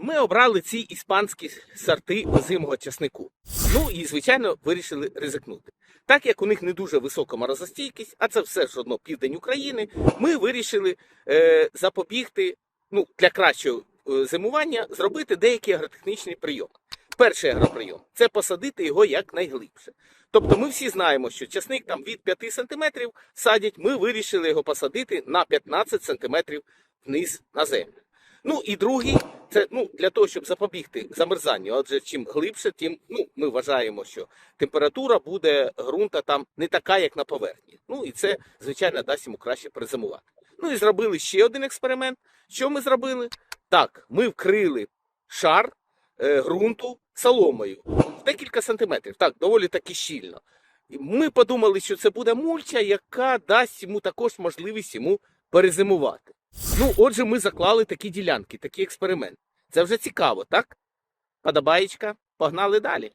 ми обрали ці іспанські сорти озимого часнику. Ну і, звичайно, вирішили ризикнути. Так як у них не дуже висока морозостійкість, а це все ж одно південь України, ми вирішили е, запобігти ну, для кращого е, зимування, зробити деякі агротехнічні прийоми. Перший агроприйом це посадити його якнайглибше. Тобто ми всі знаємо, що часник там від 5 см садять, ми вирішили його посадити на 15 см вниз на землю. Ну і другий, це ну для того, щоб запобігти замерзанню. Отже, чим глибше, тим ну ми вважаємо, що температура буде ґрунта там не така, як на поверхні. Ну і це звичайно дасть йому краще перезимувати. Ну і зробили ще один експеримент. Що ми зробили? Так, ми вкрили шар е, ґрунту соломою в декілька сантиметрів. Так, доволі таки щільно. Ми подумали, що це буде мульча, яка дасть йому також можливість йому перезимувати. Ну, отже, ми заклали такі ділянки, такий експеримент. Це вже цікаво, так? Подобаєчка, погнали далі.